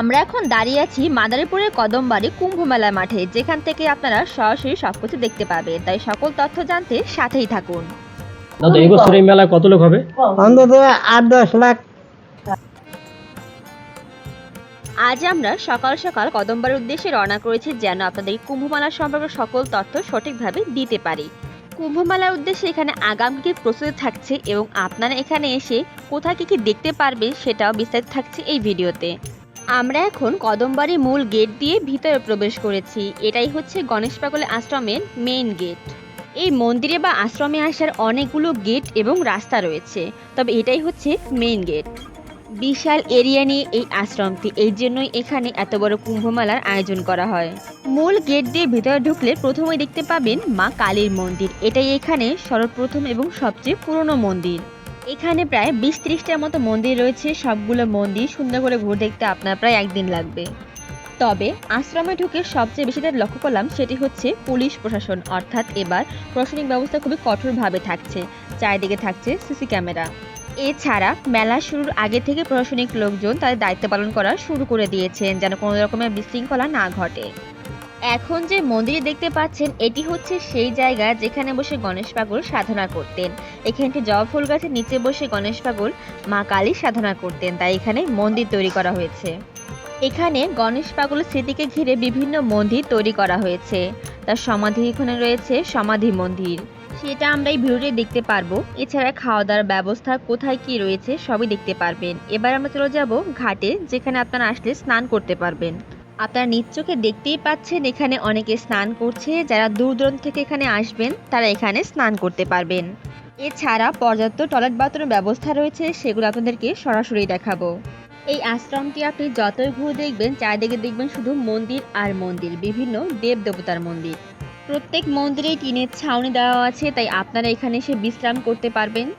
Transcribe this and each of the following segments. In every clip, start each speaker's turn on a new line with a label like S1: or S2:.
S1: আমরা এখন দাঁড়িয়ে আছি মাদারীপুরের কদমবাড়ি কুম্ভ মেলা মাঠে যেখান থেকে আপনারা সরাসরি সবকিছু দেখতে পাবেন। তাই সকল তথ্য জানতে সাথেই থাকুন।
S2: দাদা এবছর এই মেলায় কত লোক হবে?
S3: অন্তত আট দশ লাখ।
S1: আজ আমরা সকাল সকাল কদমবাড়ির উদ্দেশ্যে রওনা করেছি যেন আপনাদের কুম্ভমেলা সম্পর্কে সকল তথ্য সঠিকভাবে দিতে পারি। কুম্ভমেলার উদ্দেশ্যে এখানে আগাম কি প্রস্তুতি থাকছে এবং আপনারা এখানে এসে কোথায় কি কি দেখতে পারবেন সেটাও বিস্তারিত থাকছে এই ভিডিওতে। আমরা এখন কদমবাড়ি মূল গেট দিয়ে ভিতরে প্রবেশ করেছি। এটাই হচ্ছে গণেশ পাগলের আশ্রমের মেইন গেট এই মন্দিরে বা আশ্রমে আসার অনেকগুলো গেট এবং রাস্তা রয়েছে, তবে এটাই হচ্ছে মেইন গেট বিশাল এরিয়া নিয়ে এই আশ্রমটি, এই জন্যই এখানে এত বড় কুম্ভমেলার আয়োজন করা হয়। মূল গেট দিয়ে ভিতরে ঢুকলে প্রথমেই দেখতে পাবেন মা কালীর মন্দির। এটাই এখানে সর্বপ্রথম এবং সবচেয়ে পুরনো মন্দির। এখানে প্রায় বিশ ত্রিশটার মতো মন্দির রয়েছে। সবগুলো মন্দির সুন্দর করে ঘুরে দেখতে আপনার প্রায় একদিন লাগবে। তবে আশ্রমে ঢুকে সবচেয়ে বেশি যেটা লক্ষ্য করলাম সেটি হচ্ছে পুলিশ প্রশাসন। অর্থাৎ এবার প্রশাসনিক ব্যবস্থা খুবই কঠোরভাবে থাকছে। চারিদিকে থাকছে সিসি ক্যামেরা। এছাড়া মেলা শুরুর আগে থেকে প্রশাসনিক লোকজন তাদের দায়িত্ব পালন করা শুরু করে দিয়েছেন যেন কোনো রকমের বিশৃঙ্খলা না ঘটে। এখন যে মন্দির দেখতে পাচ্ছেন, এটি হচ্ছে সেই জায়গা যেখানে বসে গণেশ পাগল সাধনা করতেন। এখানটি জবা ফুল গাছের নিচে বসে গণেশ পাগল মা কালী সাধনা করতেন। তাই এখানে মন্দির তৈরি করা হয়েছে। এখানে গণেশ পাগলের স্মৃতিকে ঘিরে বিভিন্ন মন্দির তৈরি করা হয়েছে। তার সমাধি এখানে রয়েছে, সমাধি মন্দির। সেটা আমরা এই ভিডিওতে দেখতে পারব। এছাড়া খাওয়া দাওয়ার ব্যবস্থা কোথায় কি রয়েছে সবই দেখতে পারবেন। এবার আমরা চলে যাব ঘাটে, যেখানে আপনারা আসলে স্নান করতে পারবেন। আপনারা নিজ দেখতেই পাচ্ছেন, এখানে অনেকে স্নান করছে। যারা দূর দূরান্ত থেকে এখানে আসবেন, তারা এখানে স্নান করতে পারবেন। এছাড়া পর্যাপ্ত টয়লেট বাথরুমের ব্যবস্থা রয়েছে, সেগুলো আপনাদেরকে সরাসরি দেখাবো। এই আশ্রমটি আপনি যতই ঘুরে দেখবেন, চারিদিকে দেখবেন শুধু মন্দির আর মন্দির, বিভিন্ন দেব দেবতার মন্দির। প্রত্যেক মন্দিরেই টিনের ছাউনি দেওয়া আছে, তাই আপনারা এখানে এসে বিশ্রাম করতে পারবেন।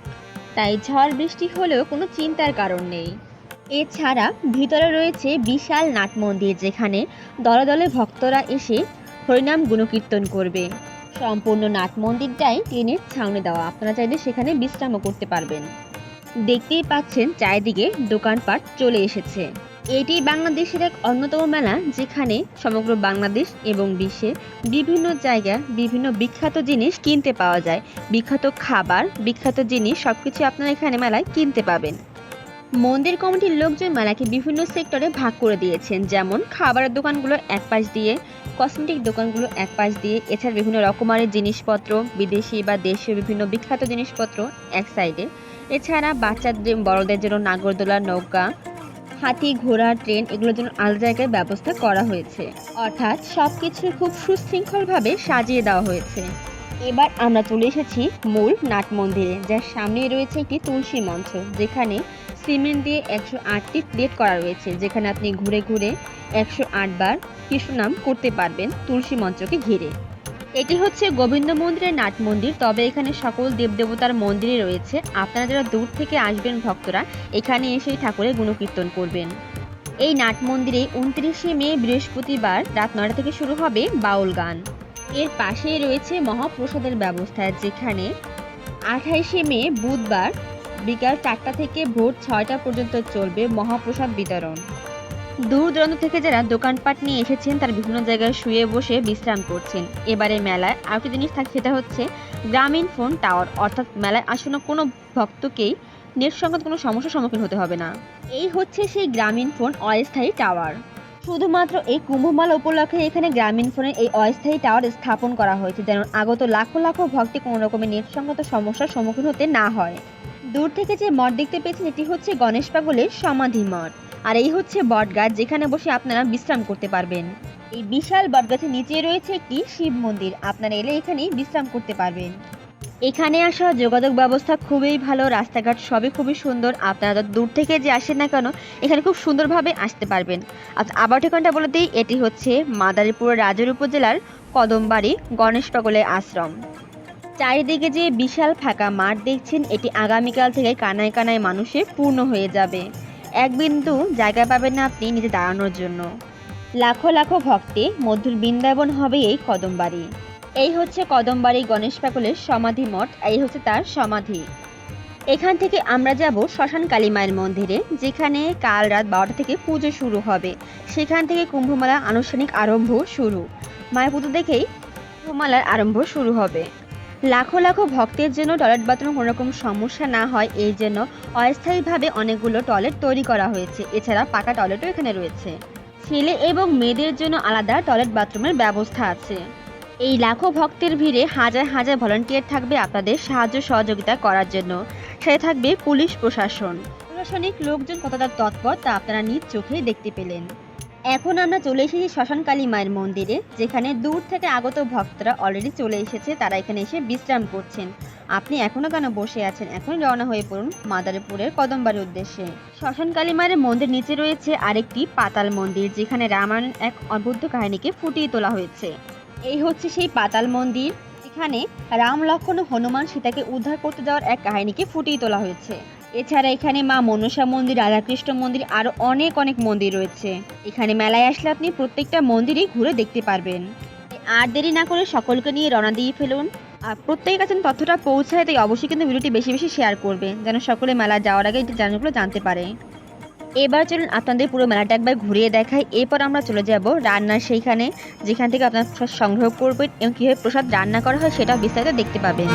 S1: তাই ঝড় বৃষ্টি হলেও কোনো চিন্তার কারণ নেই। এছাড়া ভিতরে রয়েছে বিশাল নাট মন্দির যেখানে দলে দলে ভক্তরা এসে হরিনাম গুণকীর্তন করবে। সম্পূর্ণ নাট মন্দিরটাই টিনের ছাউনি দেওয়া। আপনারা চাইলে সেখানে বিশ্রামও করতে পারবেন। দেখতেই পাচ্ছেন চারিদিকে দোকানপাট চলে এসেছে। এটি বাংলাদেশের এক অন্যতম মেলা যেখানে সমগ্র বাংলাদেশ এবং বিশ্বে বিভিন্ন জায়গা বিভিন্ন বিখ্যাত জিনিস কিনতে পাওয়া যায়। বিখ্যাত খাবার, বিখ্যাত জিনিস সবকিছু আপনারা এখানে মেলায় কিনতে পাবেন। মন্দির কমিটির লোকজন মেলাকে বিভিন্ন সেক্টরে ভাগ করে দিয়েছেন, যেমন খাবারের দোকানগুলো এক পাশ দিয়ে, কসমেটিক দোকানগুলো এক পাশ দিয়ে, এছাড়া বিভিন্ন রকমারি জিনিসপত্র, বিদেশি বা দেশীয় বিভিন্ন বিখ্যাত জিনিসপত্র এক সাইডে এছাড়া বাচ্চাদের বড়দের জন্য নাগরদোলা নৌকা, হাতি, ঘোড়া, ট্রেন, এগুলোর জন্য আলাদা জায়গায় ব্যবস্থা করা হয়েছে। অর্থাৎ সব কিছু খুব সুশৃঙ্খলভাবে সাজিয়ে দেওয়া হয়েছে। এবার আমরা চলে এসেছি মূল নাট মন্দিরে, যার সামনে রয়েছে একটি তুলসী মঞ্চ, যেখানে সিমেন্ট দিয়ে একশো আটটি প্লেট করা রয়েছে, যেখানে আপনি ঘুরে ঘুরে একশো আট বার কৃষ্ণ নাম করতে পারবেন তুলসী মঞ্চকে ঘিরে। এটি হচ্ছে গোবিন্দ মন্দিরের নাট মন্দির, তবে এখানে সকল দেবদেবতার মন্দিরই রয়েছে। আপনারা যারা দূর থেকে আসবেন ভক্তরা, এখানে এসেই ঠাকুরের গুণকীর্তন করবেন। এই নাট মন্দিরে উনত্রিশে মে বৃহস্পতিবার রাত নটা থেকে শুরু হবে বাউল গান। এর পাশেই রয়েছে মহাপ্রসাদের ব্যবস্থা, যেখানে আঠাইশে মে বুধবার বিকাল চারটা থেকে ভোর ছয়টা পর্যন্ত চলবে মহাপ্রসাদ বিতরণ। দূর দূরান্ত থেকে যারা দোকানপাট নিয়ে এসেছেন, তারা বিভিন্ন জায়গায় শুয়ে বসে বিশ্রাম করছেন। এবারে মেলায় আর একটা জিনিস থাকে, সেটা হচ্ছে গ্রামীণ ফোন টাওয়ার, অর্থাৎ মেলায় আসলে কোনো ভক্তকেই নেট সংক্রান্ত কোনো সমস্যার সম্মুখীন হতে হবে না। এই হচ্ছে সেই গ্রামীণ ফোন অস্থায়ী টাওয়ার। শুধুমাত্র এই কুম্ভমেলা উপলক্ষে এখানে গ্রামীণ ফোনের এই অস্থায়ী টাওয়ার স্থাপন করা হয়েছে, যেন আগত লাখো লাখো ভক্তি কোনো রকমের নেট সংক্রান্ত সমস্যার সম্মুখীন হতে না হয়। দূর থেকে যে মঠ দেখতে পেয়েছেন, এটি হচ্ছে গণেশ পাগলের সমাধি মঠ। আর এই হচ্ছে বটগাছ, যেখানে বসে আপনারা বিশ্রাম করতে পারবেন। এই বিশাল বটগাছের নিচে রয়েছে একটি শিব মন্দির। আপনারা এলে এখানেই বিশ্রাম করতে পারবেন। এখানে আসা যোগাযোগ ব্যবস্থা খুবই ভালো, রাস্তাঘাট সবই খুবই সুন্দর। আপনারা দূর থেকে যে আসেন না কেন, এখানে খুব সুন্দরভাবে আসতে পারবেন। আচ্ছা আবার ঠিকানাটা বলে দিই, এটি হচ্ছে মাদারীপুর রাজুর উপজেলার কদমবাড়ি গণেশ পাগলের আশ্রম। চারিদিকে যে বিশাল ফাঁকা মাঠ দেখছেন, এটি আগামীকাল থেকে কানায় কানায় মানুষে পূর্ণ হয়ে যাবে। এক বিন্দু জায়গা পাবেন না আপনি নিজে দাঁড়ানোর জন্য। লাখো লাখো ভক্তে মধুর বৃন্দাবন হবে এই কদমবাড়ি। এই হচ্ছে কদমবাড়ি গণেশ পাগলের সমাধি মঠ, এই হচ্ছে তার সমাধি। এখান থেকে আমরা যাব শ্মশান কালী মায়ের মন্দিরে, যেখানে কাল রাত বারোটা থেকে পুজো শুরু হবে। সেখান থেকে কুম্ভমেলা আনুষ্ঠানিক আরম্ভ শুরু। মায়ের পুজো দেখেই কুম্ভমেলার আরম্ভ শুরু হবে। লাখো লাখো ভক্তের জন্য টয়লেট বাথরুম কোনোরকম সমস্যা না হয়, এই জন্য অস্থায়ীভাবে অনেকগুলো টয়লেট তৈরি করা হয়েছে। এছাড়া পাকা টয়লেটও এখানে রয়েছে। ছেলে এবং মেয়েদের জন্য আলাদা টয়লেট বাথরুমের ব্যবস্থা আছে। এই লাখো ভক্তের ভিড়ে হাজার হাজার ভলান্টিয়ার থাকবে আপনাদের সাহায্য সহযোগিতা করার জন্য। সাথে থাকবে পুলিশ প্রশাসন। প্রশাসনিক লোকজন কতটা তৎপর তা আপনারা নিজ চোখেই দেখতে পেলেন। এখন আমরা চলে এসেছি শ্মশানকালী মায়ের মন্দিরে, যেখানে দূর থেকে আগত ভক্তরা অলরেডি চলে এসেছে, তারা এখানে এসে বিশ্রাম করছেন। আপনি এখনও কেন বসে আছেন? এখনই রওনা হয়ে পড়ুন মাদারীপুরের কদমবাড়ির উদ্দেশ্যে। শ্মশানকালী মায়ের মন্দির নিচে রয়েছে আরেকটি পাতাল মন্দির, যেখানে রামায়ণ এক অদ্ভুত কাহিনীকে ফুটিয়ে তোলা হয়েছে। এই হচ্ছে সেই পাতাল মন্দির, যেখানে রাম, লক্ষ্মণ ও হনুমান সীতাকে উদ্ধার করতে যাওয়ার এক কাহিনীকে ফুটিয়ে তোলা হয়েছে। এছাড়া এখানে মা মনসা মন্দির, রাধাকৃষ্ণ মন্দির আরও অনেক অনেক মন্দির রয়েছে। এখানে মেলায় আসলে আপনি প্রত্যেকটা মন্দিরই ঘুরে দেখতে পারবেন। আর দেরি না করে সকলকে নিয়ে রওনা দিয়ে ফেলুন। আর প্রত্যেকের কাছে তথ্যটা পৌঁছায়, তাই অবশ্যই কিন্তু ভিডিওটি বেশি বেশি শেয়ার করবে যেন সকলে মেলা যাওয়ার আগে জানাগুলো জানতে পারে। এবার চলুন আপনাদের পুরো মেলাটা একবার ঘুরিয়ে দেখাই। এরপর আমরা চলে যাব রান্নার সেইখানে, যেখান থেকে আপনার সংগ্রহ করবেন এবং কীভাবে প্রসাদ রান্না করা হয় সেটাও বিস্তারিত দেখতে পাবেন।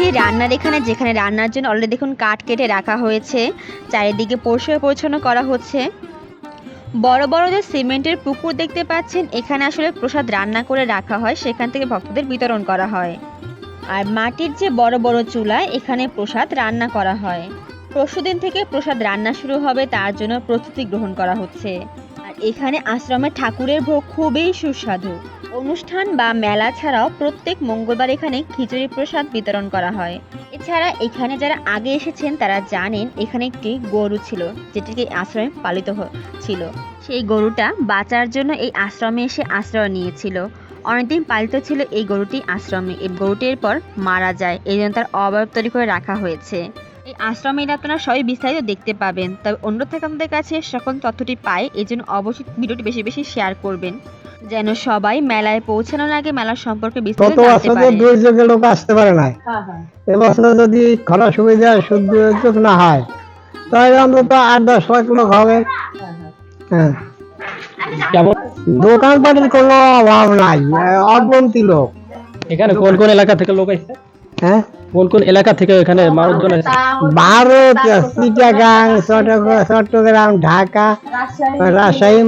S1: এসেছি রান্নার এখানে, যেখানে রান্নার জন্য অলরেডি দেখুন কাঠ কেটে রাখা হয়েছে। চারিদিকে পরিষ্কার পরিচ্ছন্ন করা হচ্ছে। বড় বড় যে সিমেন্টের পুকুর দেখতে পাচ্ছেন, এখানে আসলে প্রসাদ রান্না করে রাখা হয়, সেখান থেকে ভক্তদের বিতরণ করা হয়। আর মাটির যে বড় বড় চুলা, এখানে প্রসাদ রান্না করা হয়। পরশুদিন থেকে প্রসাদ রান্না শুরু হবে, তার জন্য প্রস্তুতি গ্রহণ করা হচ্ছে। আর এখানে আশ্রমের ঠাকুরের ভোগ খুবই সুস্বাদু। অনুষ্ঠান বা মেলা ছাড়াও প্রত্যেক মঙ্গলবার এখানে খিচুড়ি প্রসাদ বিতরণ করা হয়। এছাড়া এখানে যারা আগে এসেছেন তারা জানেন এখানে একটি গরু ছিল, যেটিকে আশ্রমে পালিত ছিল। সেই গরুটা বাঁচার জন্য এই আশ্রমে এসে আশ্রয় নিয়েছিল। অনেকদিন পালিত ছিল এই গরুটি আশ্রমে। এই গরুটির পর মারা যায়, এই জন্য তার অবয়ব তৈরি করে রাখা হয়েছে। এই আশ্রমে আপনারা সবাই বিস্তারিত দেখতে পাবেন। তবে অন্য থেকে আমাদের কাছে সকল তথ্যটি পায় এই জন্য অবশ্যই ভিডিওটি বেশি বেশি শেয়ার করবেন। যেন সবাই মেলায় পৌঁছানোর আগে মেলার সম্পর্কে বিস্তারিত জানতে
S3: বছর
S1: পারে।
S3: দুর্যোগে লোক আসতে পারে না এবছর যদি খরা সুবিধা দুর্যোগ না হয় তাহলে অন্তত আট দশ লাখ লোক হবে। হ্যাঁ।
S2: কেমন?
S3: দোকানপাটের কোনো অভাব নাই অগন্তি লোক।
S2: এখানে কোন কোন এলাকা থেকে লোক আসছে?
S3: হ্যাঁ?
S2: কোন কোন এলাকা থেকে এখানে মানুষজন আসছে?
S3: ভারত চিটাগাং চট্টগ্রাম ঢাকা রাজশাহী